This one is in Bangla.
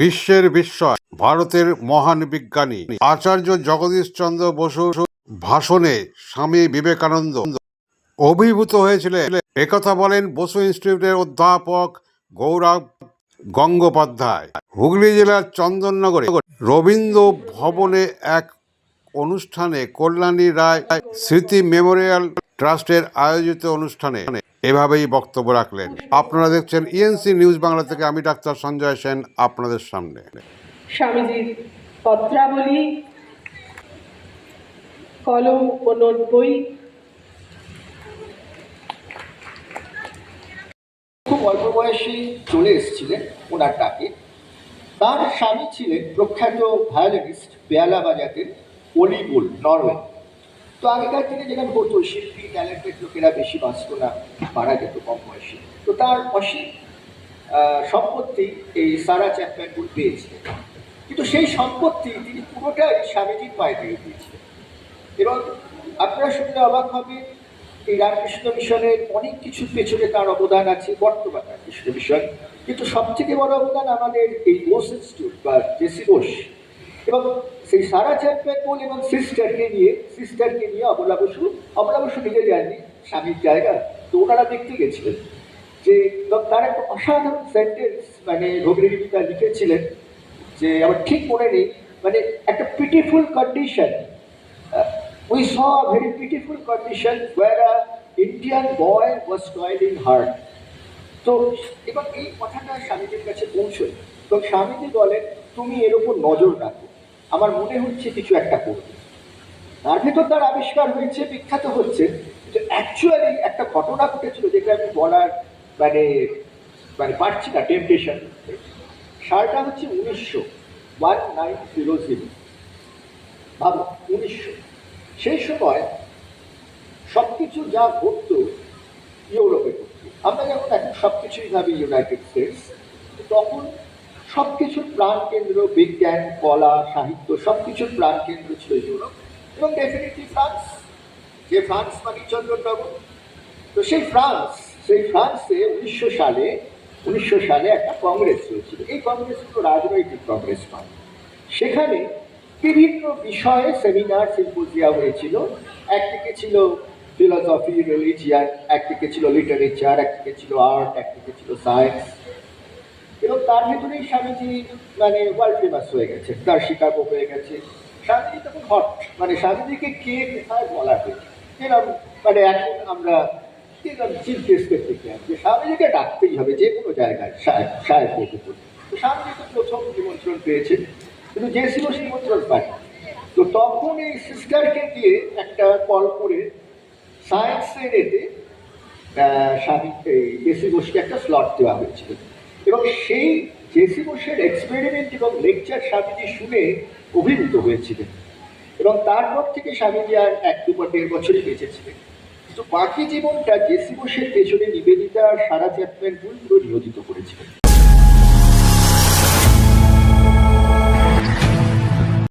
বিশ্বের বিস্ময়। ভারতের মহান বিজ্ঞানী আচার্য জগদীশ চন্দ্র বসুর ভাষণে স্বামী বিবেকানন্দ অভিভূত হয়েছিলেন। একথা বলেন বসু ইনস্টিটিউটের অধ্যাপক গৌরব গঙ্গোপাধ্যায়। হুগলি জেলার চন্দননগরে রবীন্দ্র ভবনে এক অনুষ্ঠানে কল্যাণী রায় স্মৃতি মেমোরিয়াল ট্রাস্টের আয়োজিত অনুষ্ঠানে এভাবেই বক্তব্য রাখলেন। আপনারা দেখছেন ইএনসি নিউজ বাংলা থেকে আমি ডাক্তার সঞ্জয় সেন আপনাদের সামনে। স্বামীজির পত্রাবলী কলম ও নোট বই খুব অল্প বয়সে চলে এসেছিলেন ওনার ডাকে। তার স্বামী ছিলেন প্রখ্যাত ভায়োলিনিস্ট পেয়ালা বাজাতেন অলিবুল নরওয়ে। তো আগেকার দিনে যেখানে হতো শিল্পী ট্যালেন্টেড লোকেরা বেশি বাঁচত না, মারা যেত কম বয়সে। তো তার অসীম সম্পত্তি এই সারা চ্যাপম্যানপুর পেয়েছিলেন কিন্তু সেই সম্পত্তি তিনি পুরোটাই স্বামীজির পায়ে দিয়ে দিয়েছিলেন। এবং আপনারা শুনলে অবাক হবে এই রামকৃষ্ণ মিশনের অনেক কিছুর পেছনে তার অবদান আছে, বর্তমান রামকৃষ্ণ মিশন। কিন্তু সবথেকে বড় অবদান আমাদের এই বোস ইনস্টিটিউট বা জেসি বোস এবং সেই সারা চ্যাম্পিয়ন এবং সিস্টারকে নিয়ে সিস্টারকে নিয়ে অমলা বসু অমলা বসু নিজে যাননি স্বামীর জায়গা। তো ওনারা দেখতে গেছিলেন যে, এবং তার একটা অসাধারণ সেন্টেন্স মানে তার লিখেছিলেন যে, আমার ঠিক মনে নেই। মানে একটা pitiful condition we saw very pitiful condition where a Indian boy was toiling hard. তো এবার এই কথাটা স্বামীজির কাছে পৌঁছয় তো স্বামীজি বলেন, তুমি এর উপর নজর রাখো। আমার মনে হচ্ছে কিছু একটা করবে। তার ভেতর তার আবিষ্কার হয়েছে, বিখ্যাত হচ্ছে। যে অ্যাকচুয়ালি একটা ঘটনা ঘটেছিল যেটা আমি বলার মানে মানে পারছি না টেম্পটেশন সালটা হচ্ছে উনিশশো ওয়ান নাইন জিরো জিরো ভাবো, উনিশশো। সেই সময় সব কিছু যা ঘটতো ইউরোপে ঘটতো। আমরা যখন এখন সব কিছুই ভাবি ইউনাইটেড স্টেটস, তখন সব কিছুর প্রাণ কেন্দ্র, বিজ্ঞান, কলা, সাহিত্য সব কিছুর প্রাণ কেন্দ্র ছিল ইউরোপ এবং ডেফিনেটলি ফ্রান্স যে ফ্রান্স মানে চন্দ্রনগর তো সেই ফ্রান্স সেই ফ্রান্সে উনিশশো সালে উনিশশো সালে একটা কংগ্রেস হয়েছিল। এই কংগ্রেস কংগ্রেসগুলো রাজনৈতিক কংগ্রেস নয় সেখানে বিভিন্ন বিষয়ে সেমিনার সিম্পোজিয়া হয়েছিল। একদিকে ছিল ফিলসফি রিলিজিয়ান একদিকে ছিল লিটারেচার একদিকে ছিল আর্ট একদিকে ছিল সায়েন্স এবং তার ভিতরেই স্বামীজি মানে ওয়ার্ল্ড ফেমাস হয়ে গেছে, তার শিকাগো হয়ে গেছে। স্বামীজি তখন হট মানে স্বামীজিকে কে কোথায় বলা হয়েছে যেরকম মানে এখন আমরা যেরকম চিফ গেস্টের থেকে যে স্বামীজিকে ডাকতেই হবে যে কোনো জায়গায় সাহেব সাহেব হতে তো স্বামীজি তো প্রথম নিমন্ত্রণ পেয়েছেন কিন্তু যে ছিল নিমন্ত্রণ পায় তো তখন এই সিস্টারকে দিয়ে একটা কল করে সায়েন্সের এতে স্বামী, এই জেসি বোসকে একটা স্লট দেওয়া হয়েছিল। এবং সেই জেসি বোসের এক্সপেরিমেন্ট এবং লেকচার স্বামীজি শুনে অভিভূত হয়েছিলেন। এবং তারপর থেকে স্বামীজি আর এক দু বা দেড় বছরই বেঁচেছিলেন কিন্তু বাকি জীবনটা জেসি বোসের পেছনে নিবেদিতা সারা চ্যাপম্যান পুরো নিয়োজিত করেছিলেন।